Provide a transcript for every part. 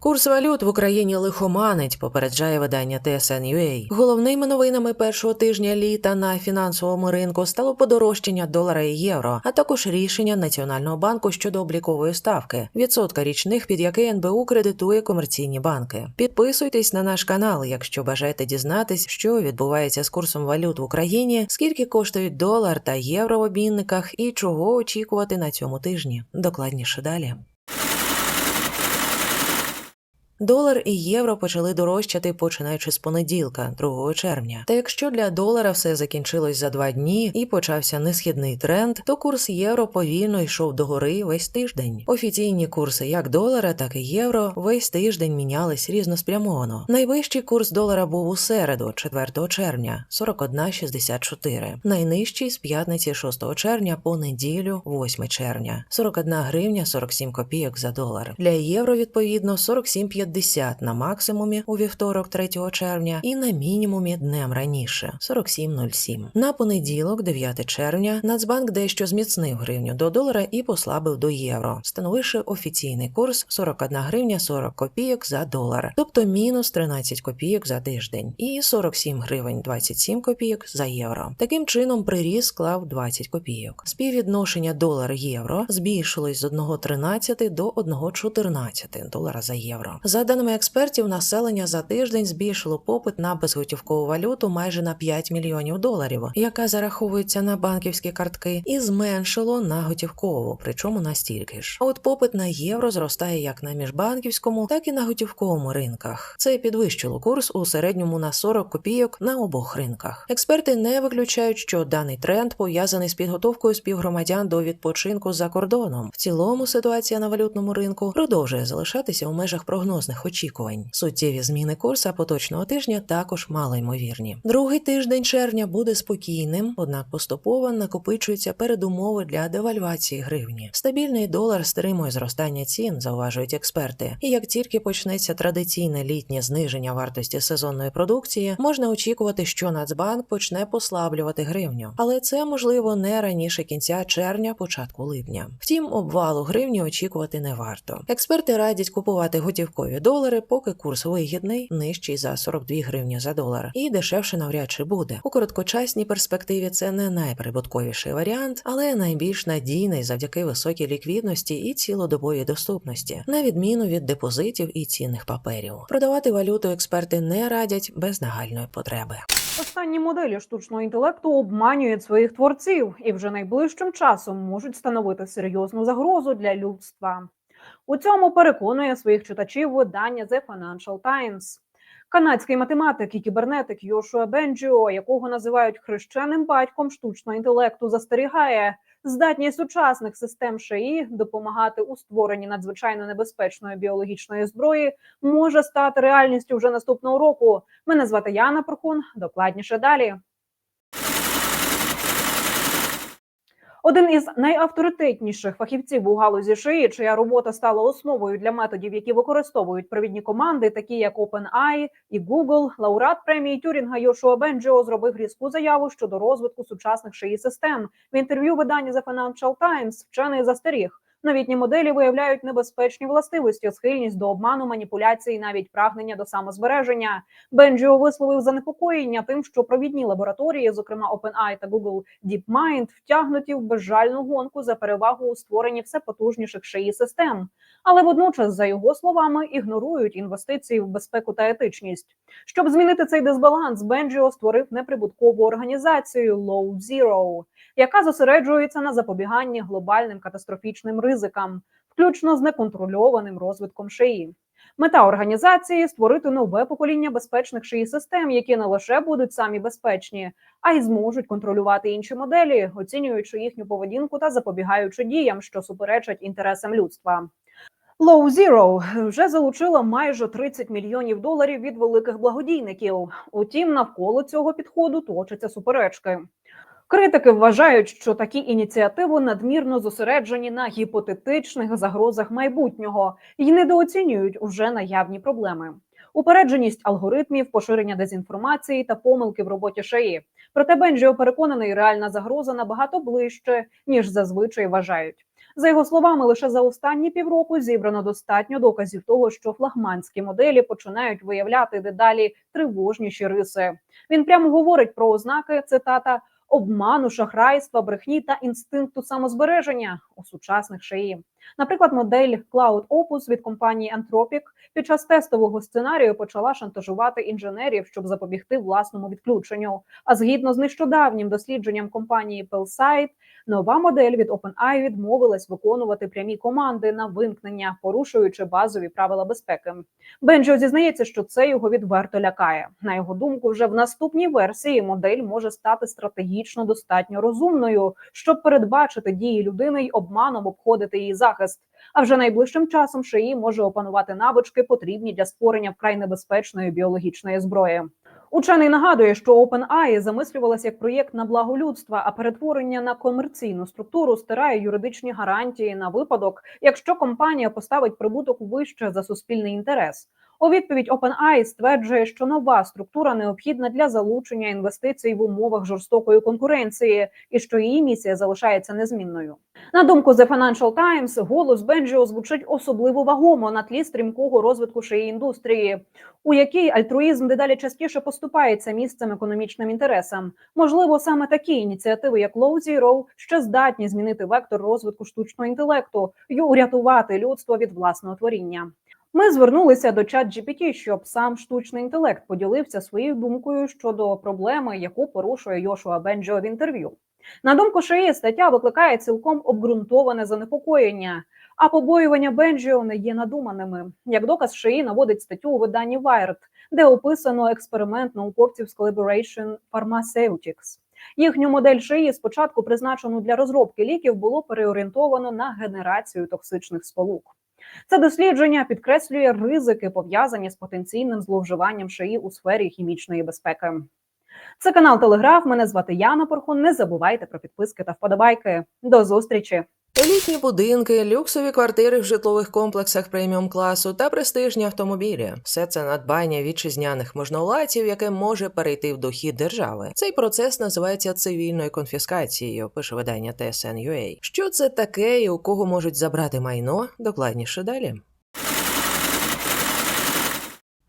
Курс валют в Україні лихоманить, попереджає видання TSN.ua. Головними новинами першого тижня літа на фінансовому ринку стало подорожчання долара і євро, а також рішення Національного банку щодо облікової ставки, відсотка річних, під який НБУ кредитує комерційні банки. Підписуйтесь на наш канал, якщо бажаєте дізнатись, що відбувається з курсом валют в Україні, скільки коштують долар та євро в обмінниках і чого очікувати на цьому тижні. Докладніше далі. Долар і євро почали дорожчати починаючи з понеділка, 2 червня. Та якщо для долара все закінчилось за два дні і почався несхідний тренд, то курс євро повільно йшов догори весь тиждень. Офіційні курси як долара, так і євро весь тиждень мінялись різноспрямовано. Найвищий курс долара був у середу, 4 червня, 41,64. Найнижчий з п'ятниці 6 червня по неділю, 8 червня, 41 гривня 47 копійок за долар. Для євро відповідно 47,50 на максимумі у вівторок 3 червня і на мінімумі днем раніше 47,07. На понеділок, 9 червня, Нацбанк дещо зміцнив гривню до долара і послабив до євро, становивши офіційний курс 41 гривня 40 копійок за долар, тобто мінус 13 копійок за тиждень, і 47 гривень 27 копійок за євро. Таким чином, приріст склав 20 копійок. Співвідношення долар-євро збільшилось з 1,13 до 1,14 долара за євро. За даними експертів, населення за тиждень збільшило попит на безготівкову валюту майже на 5 мільйонів доларів, яка зараховується на банківські картки, і зменшило на готівкову, причому настільки ж. А от попит на євро зростає як на міжбанківському, так і на готівковому ринках. Це підвищило курс у середньому на 40 копійок на обох ринках. Експерти не виключають, що даний тренд пов'язаний з підготовкою співгромадян до відпочинку за кордоном. В цілому ситуація на валютному ринку продовжує залишатися у межах прогнозних очікувань. Суттєві зміни курсу поточного тижня також малоймовірні. Другий тиждень червня буде спокійним, однак поступово накопичуються передумови для девальвації гривні. Стабільний долар стримує зростання цін, зауважують експерти. І як тільки почнеться традиційне літнє зниження вартості сезонної продукції, можна очікувати, що Нацбанк почне послаблювати гривню, але це можливо не раніше кінця червня, початку липня. Втім, обвалу гривні очікувати не варто. Експерти радять купувати готівкові долари, поки курс вигідний, нижчий за 42 гривні за долар, і дешевше навряд чи буде. У короткочасній перспективі це не найприбутковіший варіант, але найбільш надійний завдяки високій ліквідності і цілодобовій доступності, на відміну від депозитів і цінних паперів. Продавати валюту експерти не радять без нагальної потреби. Останні моделі штучного інтелекту обманюють своїх творців і вже найближчим часом можуть становити серйозну загрозу для людства. У цьому переконує своїх читачів видання The Financial Times. Канадський математик і кібернетик Йошуа Бенджіо, якого називають хрещеним батьком штучного інтелекту, застерігає здатність сучасних систем ШІ допомагати у створенні надзвичайно небезпечної біологічної зброї може стати реальністю вже наступного року. Мене звати Яна Прохун. Докладніше далі. Один із найавторитетніших фахівців у галузі ШИї, чия робота стала основою для методів, які використовують провідні команди, такі як OpenAI і Google, лауреат премії Тюрінга Йошуа Бенджіо зробив різку заяву щодо розвитку сучасних шиї систем. В інтерв'ю видання The Financial Times вчений застеріг. Новітні моделі виявляють небезпечні властивості, схильність до обману, маніпуляції, навіть прагнення до самозбереження. Бенджіо висловив занепокоєння тим, що провідні лабораторії, зокрема OpenAI та Google DeepMind, втягнуті в безжальну гонку за перевагу у створенні все потужніших шиї систем, але водночас, за його словами, ігнорують інвестиції в безпеку та етичність. Щоб змінити цей дисбаланс, Бенджіо створив неприбуткову організацію Low Zero, яка зосереджується на запобіганні глобальним катастрофічним ризикам, включно з неконтрольованим розвитком шиї. Мета організації створити нове покоління безпечних шиї систем, які не лише будуть самі безпечні, а й зможуть контролювати інші моделі, оцінюючи їхню поведінку та запобігаючи діям, що суперечать інтересам людства. Low Zero вже залучила майже 30 мільйонів доларів від великих благодійників. Утім, навколо цього підходу точаться суперечки. Критики вважають, що такі ініціативи надмірно зосереджені на гіпотетичних загрозах майбутнього і недооцінюють уже наявні проблеми. Упередженість алгоритмів, поширення дезінформації та помилки в роботі шиї. Проте Бенджіо переконаний, реальна загроза набагато ближче ніж зазвичай вважають. За його словами, лише за останні півроку зібрано достатньо доказів того, що флагманські моделі починають виявляти дедалі тривожніші риси. Він прямо говорить про ознаки цитата обману, шахрайства, брехні та інстинкту самозбереження у сучасних шиї. Наприклад, модель Cloud Opus від компанії Anthropic під час тестового сценарію почала шантажувати інженерів, щоб запобігти власному відключенню. А згідно з нещодавнім дослідженням компанії Pellside, нова модель від OpenAI відмовилась виконувати прямі команди на вимкнення, порушуючи базові правила безпеки. Бенджо зізнається, що це його відверто лякає. На його думку, вже в наступній версії модель може стати стратегічно достатньо розумною, щоб передбачити дії людини й обманом обходити її захист. А вже найближчим часом шиї може опанувати навички, потрібні для створення вкрай небезпечної біологічної зброї. Учений нагадує, що OpenAI замислювалася як проєкт на благо людства, а перетворення на комерційну структуру стирає юридичні гарантії на випадок, якщо компанія поставить прибуток вище за суспільний інтерес. У відповідь OpenAI стверджує, що нова структура необхідна для залучення інвестицій в умовах жорстокої конкуренції, і що її місія залишається незмінною. На думку The Financial Times, голос Бенджіо звучить особливо вагомо на тлі стрімкого розвитку шиї індустрії, у якій альтруїзм дедалі частіше поступається місцем економічним інтересам. Можливо, саме такі ініціативи, як Low Zero, ще здатні змінити вектор розвитку штучного інтелекту і урятувати людство від власного творіння. Ми звернулися до ChatGPT, щоб сам штучний інтелект поділився своєю думкою щодо проблеми, яку порушує Йошуа Бенджо в інтерв'ю. На думку Шиї, стаття викликає цілком обґрунтоване занепокоєння, а побоювання Бенджіо не є надуманими. Як доказ Шиї наводить статтю у виданні Wired, де описано експеримент науковців з Collaboration Pharmaceutics. Їхню модель шиї спочатку призначену для розробки ліків було переорієнтовано на генерацію токсичних сполук. Це дослідження підкреслює ризики, пов'язані з потенційним зловживанням шиї у сфері хімічної безпеки. Це канал Телеграф. Мене звати Яна Порхун. Не забувайте про підписки та вподобайки. До зустрічі! Елітні будинки, люксові квартири в житлових комплексах преміум класу та престижні автомобілі все це надбання вітчизняних можновладців, яке може перейти в дохід держави. Цей процес називається цивільною конфіскацією. Пише видання TSN.ua. Що це таке і у кого можуть забрати майно? Докладніше далі.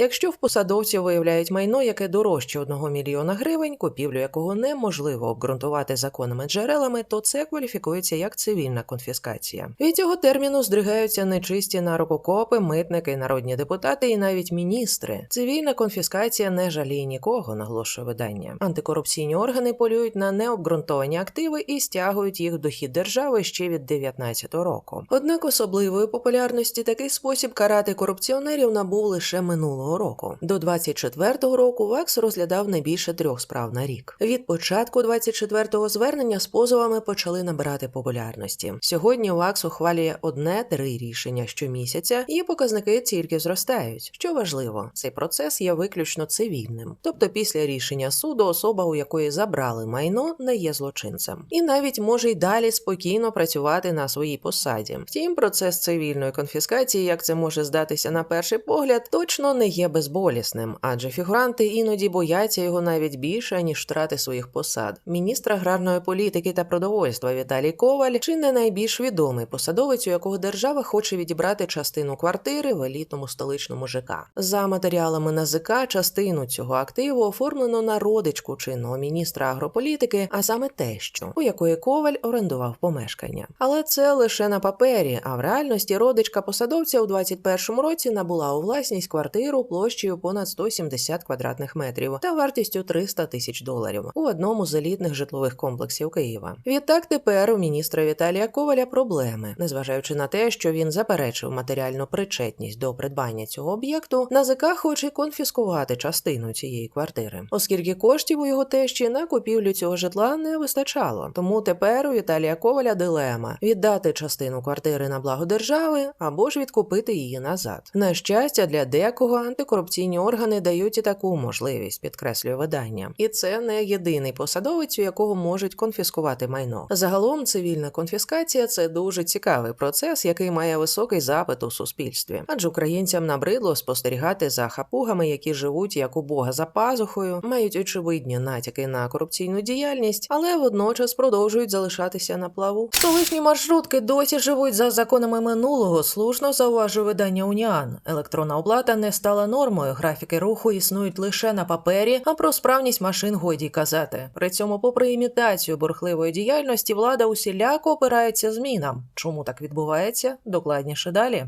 Якщо в посадовців виявляють майно, яке дорожче 1 мільйона гривень, купівлю якого неможливо обґрунтувати законними джерелами, то це кваліфікується як цивільна конфіскація. Від цього терміну здригаються нечисті нарококопи, митники, народні депутати і навіть міністри. Цивільна конфіскація не жаліє нікого, наголошує видання. Антикорупційні органи полюють на необґрунтовані активи і стягують їх в дохід держави ще від 19 року. Однак особливої популярності такий спосіб карати корупціонерів набув лише минулого року. До 24-го року ВАКС розглядав не більше трьох справ на рік. Від початку 24-го звернення з позовами почали набирати популярності. Сьогодні ВАКС ухвалює одне-три рішення щомісяця, і показники тільки зростають. Що важливо, цей процес є виключно цивільним. Тобто, після рішення суду особа, у якої забрали майно, не є злочинцем, і навіть може й далі спокійно працювати на своїй посаді. Втім, процес цивільної конфіскації, як це може здатися на перший погляд, точно не є безболісним, адже фігуранти іноді бояться його навіть більше ніж втрати своїх посад. Міністр аграрної політики та продовольства Віталій Коваль чи не найбільш відомий посадовець, у якого держава хоче відібрати частину квартири в елітному столичному ЖК. За матеріалами НАЗК частину цього активу оформлено на родичку чинного міністра агрополітики, а саме тещу, у якої Коваль орендував помешкання. Але це лише на папері. А в реальності родичка посадовця у 21-му році набула у власність квартиру площею понад 170 квадратних метрів та вартістю 300 тисяч доларів у одному з елітних житлових комплексів Києва. Відтак тепер у міністра Віталія Коваля проблеми, незважаючи на те, що він заперечив матеріальну причетність до придбання цього об'єкту, НАЗК хоче конфіскувати частину цієї квартири, оскільки коштів у його тещі на купівлю цього житла не вистачало. Тому тепер у Віталія Коваля дилема віддати частину квартири на благо держави або ж відкупити її назад. На щастя, для декого антикорупційні органи дають і таку можливість, підкреслює видання. І це не єдиний посадовець, у якого можуть конфіскувати майно. Загалом цивільна конфіскація це дуже цікавий процес, який має високий запит у суспільстві, адже українцям набридло спостерігати за хапугами, які живуть як у Бога за пазухою, мають очевидні натяки на корупційну діяльність, але водночас продовжують залишатися на плаву. Столичні маршрутки досі живуть за законами минулого. Слушно зауважує видання Уніан. Електронна оплата не стала нормою. Графіки руху існують лише на папері, а про справність машин годі казати. При цьому, попри імітацію бурхливої діяльності, влада усіляко опирається змінам. Чому так відбувається? Докладніше далі.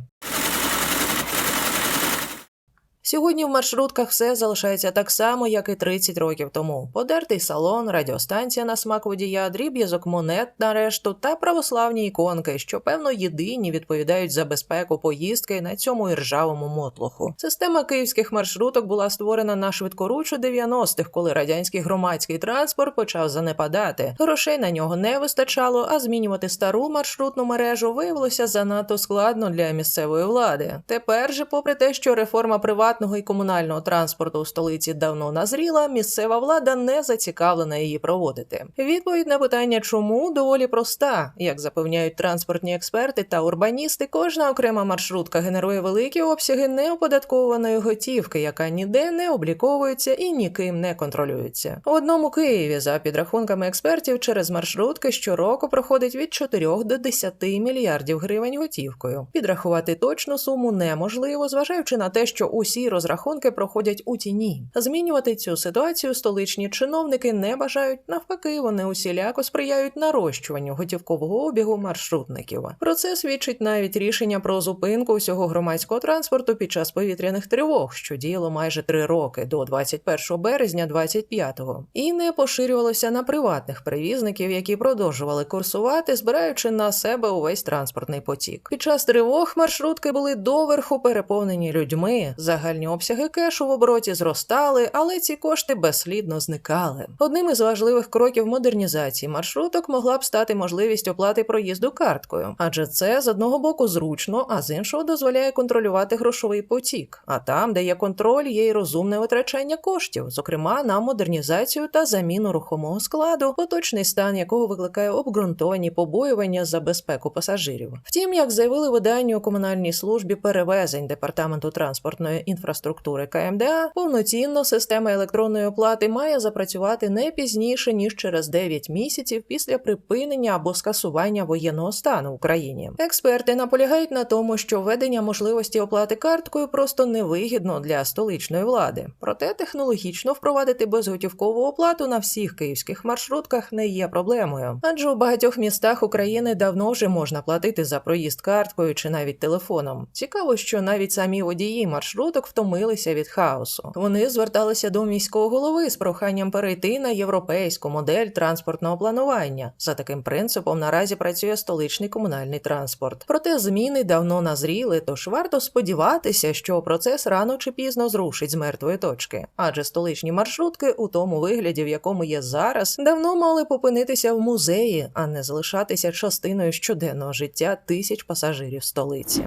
Сьогодні в маршрутках все залишається так само, як і 30 років тому. Подертий салон, радіостанція на смак водія, дріб'язок монет на решту та православні іконки, що певно єдині відповідають за безпеку поїздки на цьому іржавому мотлоху. Система київських маршруток була створена на швидкоручу 90-х, коли радянський громадський транспорт почав занепадати. Грошей на нього не вистачало, а змінювати стару маршрутну мережу виявилося занадто складно для місцевої влади. Тепер же, попри те, що реформа приватного і комунального транспорту у столиці давно назріла, місцева влада не зацікавлена її проводити. Відповідь на питання, чому доволі проста. Як запевняють транспортні експерти та урбаністи, кожна окрема маршрутка генерує великі обсяги неоподаткованої готівки, яка ніде не обліковується і ніким не контролюється. В одному Києві, за підрахунками експертів, через маршрутки щороку проходить від 4 до 10 мільярдів гривень готівкою. Підрахувати точну суму неможливо, зважаючи на те, що усі розрахунки проходять у тіні. Змінювати цю ситуацію столичні чиновники не бажають. Навпаки, вони усіляко сприяють нарощуванню готівкового обігу маршрутників. Про це свідчить навіть рішення про зупинку усього громадського транспорту під час повітряних тривог, що діяло майже три роки до 21 березня 25-го. і не поширювалося на приватних перевізників, які продовжували курсувати, збираючи на себе увесь транспортний потік. Під час тривог маршрутки були доверху переповнені людьми. Загальні обсяги кешу в обороті зростали, але ці кошти безслідно зникали. Одним із важливих кроків модернізації маршруток могла б стати можливість оплати проїзду карткою, адже це з одного боку зручно, а з іншого дозволяє контролювати грошовий потік. А там, де є контроль, є й розумне витрачання коштів, зокрема на модернізацію та заміну рухомого складу, поточний стан якого викликає обґрунтовані побоювання за безпеку пасажирів. Втім, як заявили виданню у комунальній службі перевезень департаменту транспортної інфраструктури КМДА, повноцінно система електронної оплати має запрацювати не пізніше ніж через 9 місяців після припинення або скасування воєнного стану в Україні. Експерти наполягають на тому, що введення можливості оплати карткою просто невигідно для столичної влади. Проте технологічно впровадити безготівкову оплату на всіх київських маршрутках не є проблемою, адже у багатьох містах України давно вже можна платити за проїзд карткою чи навіть телефоном. Цікаво, що навіть самі водії маршруток втомилися від хаосу. Вони зверталися до міського голови з проханням перейти на європейську модель транспортного планування. За таким принципом наразі працює столичний комунальний транспорт. Проте зміни давно назріли, тож варто сподіватися, що процес рано чи пізно зрушить з мертвої точки. Адже столичні маршрутки у тому вигляді, в якому є зараз, давно мали попинитися в музеї, а не залишатися частиною щоденного життя тисяч пасажирів столиці.